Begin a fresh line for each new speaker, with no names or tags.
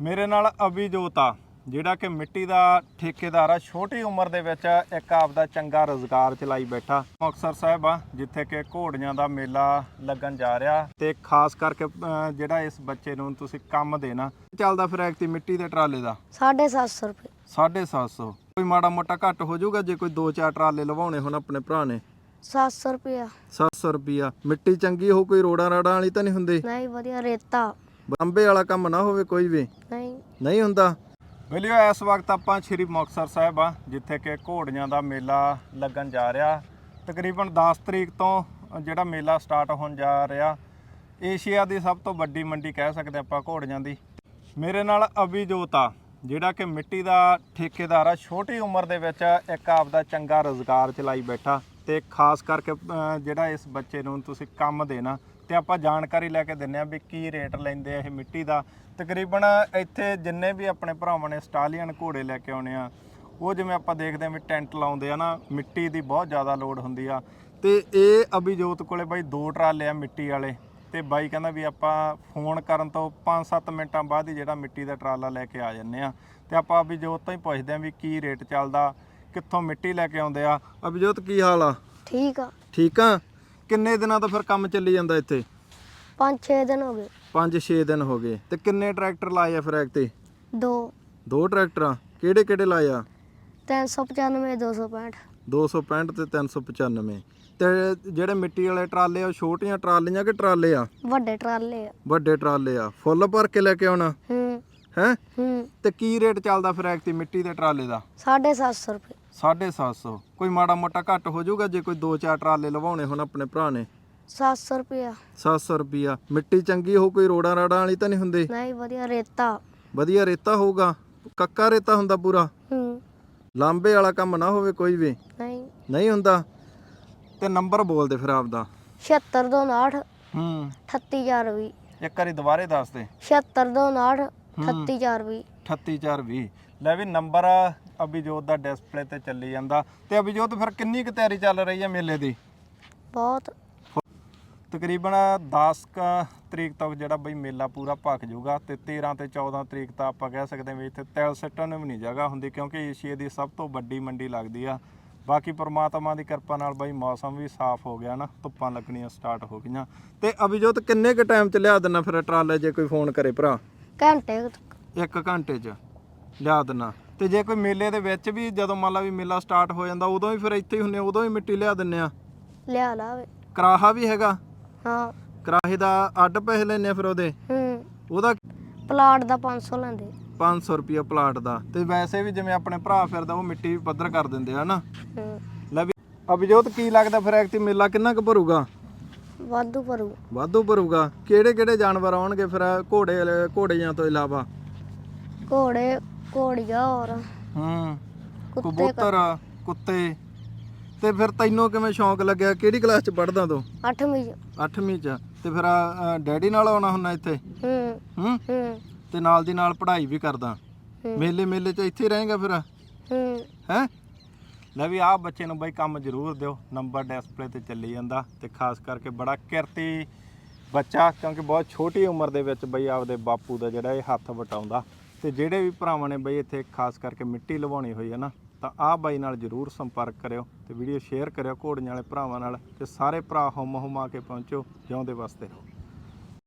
ਮੇਰੇ ਨਾਲ ਅਭਿਜੋਤ ਆ ਜਿਹੜਾ ਕਿ ਮਿੱਟੀ ਦਾ ਠੇਕੇਦਾਰ ਆ ਛੋਟੀ ਉਮਰ ਦੇ ਵਿੱਚ ਇੱਕ ਆਪਦਾ ਚੰਗਾ ਰੋਜ਼ਗਾਰ ਚਲਾਈ ਬੈਠਾ। ਮੁਕਤਸਰ ਸਾਹਿਬ ਆ ਜਿੱਥੇ ਕਿ ਘੋੜੀਆਂ ਦਾ ਮੇਲਾ ਲੱਗਣ ਜਾ ਰਿਹਾ ਤੇ ਖਾਸ ਕਰਕੇ ਜਿਹੜਾ ਇਸ ਬੱਚੇ ਨੂੰ ਤੁਸੀਂ ਕੰਮ ਦੇਣਾ ਚੱਲਦਾ ਫਿਰ ਐਕਤੀ ਮਿੱਟੀ ਦੇ ਟਰਾਲੇ ਦਾ?
750 ਰੁਪਏ।
750 ਕੋਈ ਮਾੜਾ ਮੋਟਾ ਘੱਟ ਹੋ ਜਾਊਗਾ ਜੇ ਕੋਈ 2-4 ਟਰਾਲੇ ਲਵਾਉਣੇ ਹੋਣ ਆਪਣੇ ਭਰਾ ਨੇ?
700 ਰੁਪਏ
700 ਰੁਪਿਆ ਮਿੱਟੀ ਚੰਗੀ ਹੋ ਕੋਈ ਰੋੜਾਂ ਰਾੜਾਂ ਵਾਲੀ ਤਾਂ ਨਹੀਂ ਹੁੰਦੀ?
ਨਹੀਂ ਵਧੀਆ ਰੇਤਾ।
ਬੰਬੇ ਵਾਲਾ ਕੰਮ ਨਾ ਹੋਵੇ ਕੋਈ ਵੀ।
ਨਹੀਂ।
ਨਹੀਂ ਹੁੰਦਾ। ਵੀਡੀਓ ਇਸ ਵਕਤ ਆਪਾਂ ਸ਼੍ਰੀ ਮੁਕਤਸਰ ਸਾਹਿਬ ਆ ਜਿੱਥੇ ਕਿ ਘੋੜੀਆਂ ਦਾ ਮੇਲਾ ਲੱਗਣ ਜਾ ਰਿਹਾ। ਤਕਰੀਬਨ 10 ਤਰੀਕ ਤੋਂ ਜਿਹੜਾ ਮੇਲਾ ਸਟਾਰਟ ਹੋਣ ਜਾ ਰਿਹਾ ਏਸ਼ੀਆ ਦੀ ਸਭ ਤੋਂ ਵੱਡੀ ਮੰਡੀ ਕਹਿ ਸਕਦੇ ਆਪਾਂ ਘੋੜੀਆਂ ਦੀ। ਮੇਰੇ ਨਾਲ ਅਭਿਜੋਤ ਆ ਜਿਹੜਾ ਕਿ ਮਿੱਟੀ ਦਾ ਠੇਕੇਦਾਰ ਆ ਛੋਟੀ ਉਮਰ ਦੇ ਵਿੱਚ ਇੱਕ ਆਪਦਾ ਚੰਗਾ ਰੋਜ਼ਗਾਰ ਚਲਾਈ ਬੈਠਾ ਤੇ ਖਾਸ ਕਰਕੇ ਜਿਹੜਾ ਇਸ ਬੱਚੇ ਨੂੰ ਤੁਸੀਂ ਕੰਮ ਦੇਣਾ ਤੇ ਆਪਾਂ ਜਾਣਕਾਰੀ ਲੈ ਕੇ ਦਿੰਨੇ ਆ ਵੀ ਕੀ ਰੇਟ ਲੈਂਦੇ ਆ ਇਹ ਮਿੱਟੀ ਦਾ। ਤਕਰੀਬਨ ਇੱਥੇ ਜਿੰਨੇ ਵੀ ਆਪਣੇ ਭਰਾਵਾਂ ਨੇ ਸਟਾਲੀਅਨ ਘੋੜੇ ਲੈ ਕੇ ਆਉਣੇ ਆ ਉਹ ਜਿਵੇਂ ਆਪਾਂ ਦੇਖਦੇ ਆ ਵੀ ਟੈਂਟ ਲਾਉਂਦੇ ਆ ਨਾ ਮਿੱਟੀ ਦੀ ਬਹੁਤ ਜ਼ਿਆਦਾ ਲੋਡ ਹੁੰਦੀ ਆ। ਤੇ ਇਹ ਅਭਿਜੋਤ ਕੋਲੇ ਬਾਈ ਦੋ ਟਰਾਲੇ ਆ ਮਿੱਟੀ ਵਾਲੇ ਤੇ ਬਾਈ ਕਹਿੰਦਾ ਵੀ ਆਪਾਂ ਫੋਨ ਕਰਨ ਤੋਂ 5-7 ਮਿੰਟਾਂ ਬਾਅਦ ਹੀ ਜਿਹੜਾ ਮਿੱਟੀ ਦਾ ਟਰਾਲਾ ਲੈ ਕੇ ਆ ਜੰਨੇ ਆ। ਤੇ ਆਪਾਂ ਅਭਿਜੋਤ ਤੋਂ ਹੀ ਪੁੱਛਦੇ ਆ ਵੀ ਕੀ ਰੇਟ ਚੱਲਦਾ ਕਿੱਥੋਂ ਮਿੱਟੀ ਲੈ ਕੇ ਆਉਂਦੇ ਆ। ਅਭਿਜੋਤ ਕੀ ਹਾਲ ਆ?
ਠੀਕ ਆ।
ਠੀਕ ਆ? ਕਿੰਨੇ ਦਿਨਾਂ ਤੋਂ ਫਿਰ ਕੰਮ ਚੱਲੀ ਜਾਂਦਾ ਇੱਥੇ?
5-6 ਦਿਨ ਹੋ ਗਏ।
5-6 ਦਿਨ ਹੋ ਗਏ। ਤੇ ਕਿੰਨੇ ਟਰੈਕਟਰ ਲਾਏ ਆ ਫਿਰ ਐਕ ਤੇ?
ਦੋ।
ਦੋ ਟਰੈਕਟਰ? ਕਿਹੜੇ ਕਿਹੜੇ ਲਾਏ ਆ?
395 265
265 ਤੇ 395 ਤੇ ਜਿਹੜੇ ਮਿੱਟੀ ਵਾਲੇ ਟਰਾਲੇ ਆ ਉਹ ਛੋਟੀਆਂ ਟਰਾਲੀਆਂ ਕਿ ਟਰਾਲੇ ਆ?
ਵੱਡੇ ਟਰਾਲੇ ਆ।
ਵੱਡੇ ਟਰਾਲੇ ਆ। ਫੁੱਲ ਭਰ ਕੇ ਲੈ ਕੇ ਆਉਣਾ?
ਹੂੰ।
ਹੈ?
ਹੂੰ।
ਤੇ ਕੀ ਰੇਟ ਚੱਲਦਾ ਫਿਰ ਐਕ ਤੇ ਮਿੱਟੀ ਦੇ ਟਰਾਲੇ ਦਾ?
750 ਰੁਪਏ।
750 ਕੋਈ ਮਾੜਾ ਮੋਟਾ ਘੱਟ ਹੋ ਜਾਊਗਾ ਜੇ ਕੋਈ 2-4 ਟਰਾਲੇ ਲਵਾਉਣੇ ਹੋਣ ਆਪਣੇ ਭਰਾ ਨੇ?
700 ਰੁਪਏ
700 ਰੁਪਿਆ ਮਿੱਟੀ ਚੰਗੀ ਹੋ ਕੋਈ ਰੋੜਾਂ ਰਾੜਾਂ ਵਾਲੀ ਤਾਂ ਨਹੀਂ ਹੁੰਦੀ?
ਨਹੀਂ ਵਧੀਆ ਰੇਤਾ।
ਵਧੀਆ ਰੇਤਾ ਹੋਊਗਾ। ਕੱਕਾ ਰੇਤਾ ਹੁੰਦਾ ਪੂਰਾ?
ਹੂੰ।
ਲਾਂਬੇ ਵਾਲਾ ਕੰਮ ਨਾ ਹੋਵੇ ਕੋਈ ਵੀ?
ਨਹੀਂ।
ਨਹੀਂ ਹੁੰਦਾ? ਤੇ ਨੰਬਰ ਬੋਲ ਦੇ ਫਿਰ ਆਪਦਾ।
7629
ਹੂੰ।
38020
ਇੱਕ ਵਾਰੀ ਦੁਬਾਰੇ ਦੱਸ ਦੇ।
7629 38020
38420 ਲੈ ਵੀ ਨੰਬਰ ਅਭਿਜੋਤ ਦਾ ਡਿਸਪਲੇ ਤੇ ਚੱਲੀ ਜਾਂਦਾ। ਤੇ ਅਭਿਜੋਤ ਫਿਰ ਕਿੰਨੀ ਕੁ ਤਿਆਰੀ ਚੱਲ ਰਹੀ ਹੈ ਮੇਲੇ ਦੀ?
ਬਹੁਤ।
ਤਕਰੀਬਨ 10 ਕੁ ਤਰੀਕ ਤੱਕ ਜਿਹੜਾ ਬਈ ਮੇਲਾ ਪੂਰਾ ਭਖ ਜਾਊਗਾ ਤੇ 13 ਤੇ 14 ਤਰੀਕ ਤਾਂ ਆਪਾਂ ਕਹਿ ਸਕਦੇ ਹਾਂ ਵੀ ਇੱਥੇ ਤਿਲ ਸਿੱਟਣ ਨੂੰ ਵੀ ਨਹੀਂ ਜਗ੍ਹਾ ਹੁੰਦੀ ਕਿਉਂਕਿ ਏਸ਼ੀਆ ਦੀ ਸਭ ਤੋਂ ਵੱਡੀ ਮੰਡੀ ਲੱਗਦੀ ਆ। ਬਾਕੀ ਪ੍ਰਮਾਤਮਾ ਦੀ ਕਿਰਪਾ ਨਾਲ ਬਈ ਮੌਸਮ ਵੀ ਸਾਫ਼ ਹੋ ਗਿਆ ਨਾ ਧੁੱਪਾਂ ਲੱਗਣੀਆਂ ਸਟਾਰਟ ਹੋ ਗਈਆਂ। ਤੇ ਅਭਿਜੋਤ ਕਿੰਨੇ ਕੁ ਟਾਈਮ ਚ ਲਿਆ ਦੇਣਾ ਫਿਰ ਟਰਾਲੇ ਜੇ ਕੋਈ ਫੋਨ ਕਰੇ ਭਰਾ?
ਘੰਟੇ ਕੁ ਤੱਕ।
ਇੱਕ ਘੰਟੇ ਚ ਲਿਆ ਦੇਣਾ ਤੇ ਜੇ ਕੋਈ ਮੇਲੇ ਦੇ ਵਿੱਚ ਵੀ ਜਦੋਂ ਮੰਨ ਲਾ ਵੀ ਮੇਲਾ ਸਟਾਰਟ ਹੋ ਜਾਂਦਾ ਉਦੋਂ ਹੀ ਫਿਰ ਇੱਥੇ ਹੀ ਹੁੰਨੇ ਉਦੋਂ ਹੀ ਮਿੱਟੀ ਲਿਆ ਦਿੰਨੇ ਆ।
ਲਿਆ ਲਾਵੇ।
ਕਰਾਹਾ ਵੀ ਹੈਗਾ?
ਹਾਂ।
ਕਰਾਹੇ ਦਾ ਅੱਡ ਪੈਸੇ ਲੈਨੇ ਆ ਫਿਰ ਉਹਦੇ?
ਹੂੰ।
ਉਹਦਾ
ਪਲਾਟ ਦਾ 500 ਲੈਂਦੇ।
500 ਰੁਪਿਆ ਪਲਾਟ ਦਾ। ਤੇ ਵੈਸੇ ਵੀ ਜਿਵੇਂ ਆਪਣੇ ਭਰਾ ਫਿਰਦਾ ਉਹ ਮਿੱਟੀ ਵੀ ਪੱਧਰ ਕਰ ਦਿੰਦੇ ਆ ਨਾ
ਹੂੰ।
ਲੈ ਵੀ ਅਭਿਜੋਤ ਕੀ ਲੱਗਦਾ ਫਿਰ ਐਕਟੀ ਮੇਲਾ ਕਿੰਨਾ ਕੁ ਭਰੂਗਾ?
ਵਾਧੂ ਭਰੂ।
ਵਾਧੂ ਭਰੂਗਾ। ਕਿਹੜੇ ਕਿਹੜੇ ਜਾਨਵਰ ਆਉਣਗੇ ਫਿਰ ਘੋੜੇ ਘੋੜਿਆਂ ਤੋਂ ਇਲਾਵਾ?
ਘੋੜੇ ਘੋੜੀਆਂ ਹੋਰ।
ਹੂੰ
ਕੁੱਤੇ
ਕਬੂਤਰ ਕੁੱਤੇ। ਤੇ ਫਿਰ ਤੈਨੂੰ ਕਿਵੇਂ ਸ਼ੌਂਕ ਲੱਗਿਆ? ਕਿਹੜੀ ਕਲਾਸ ਚ ਪੜਦਾ ਤੂੰ?
8ਵੀਂ ਚ।
8ਵੀਂ ਚ। ਤੇ ਫਿਰ ਅ, ਡੈਡੀ ਨਾਲ ਆਉਣਾ ਹੁੰਦਾ ਇੱਥੇ?
ਹੂੰ।
ਹੂੰ?
ਹੂੰ।
ਤੇ ਨਾਲ ਦੀ ਨਾਲ ਪੜ੍ਹਾਈ ਵੀ ਕਰਦਾ।
ਹੂੰ।
ਮੇਲੇ ਮੇਲੇ ਚ ਇੱਥੇ ਹੀ ਰਹੇਗਾ ਫਿਰ?
ਹੂੰ।
ਹੈ? ਲੈ ਵੀ ਆਹ ਬੱਚੇ ਨੂੰ ਬਈ ਕੰਮ ਜ਼ਰੂਰ ਦਿਓ। ਨੰਬਰ ਡਿਸਪਲੇ ਤੇ ਚੱਲੀ ਜਾਂਦਾ। ਤੇ ਖਾਸ ਕਰਕੇ ਬੜਾ ਕਿਰਤੀ ਬੱਚਾ ਕਿਉਂਕਿ ਬਹੁਤ ਛੋਟੀ ਉਮਰ ਦੇ ਵਿੱਚ ਬਈ ਆਪਦੇ ਬਾਪੂ ਦਾ ਜਿਹੜਾ ਇਹ ਹੱਥ ਵਟਾਉਂਦਾ। ਤੇ ਜਿਹੜੇ ਵੀ ਭਰਾਵਾਂ ਨੇ ਬਈ ਇੱਥੇ ਖਾਸ ਕਰਕੇ ਮਿੱਟੀ ਲਵਾਉਣੀ ਹੋਈ ਹੈ ਨਾ, ਤਾਂ ਆਹ ਬਾਈ ਨਾਲ ਜ਼ਰੂਰ ਸੰਪਰਕ ਕਰਿਓ ਤੇ ਵੀਡੀਓ ਸ਼ੇਅਰ ਕਰਿਓ ਘੋੜੀਆਂ ਵਾਲੇ ਭਰਾਵਾਂ ਨਾਲ ਤੇ ਸਾਰੇ ਭਰਾ ਹੁਮ ਹੁਮਾ ਕੇ ਪਹੁੰਚੋ, ਜਿਉਂਦੇ ਵਾਸਤੇ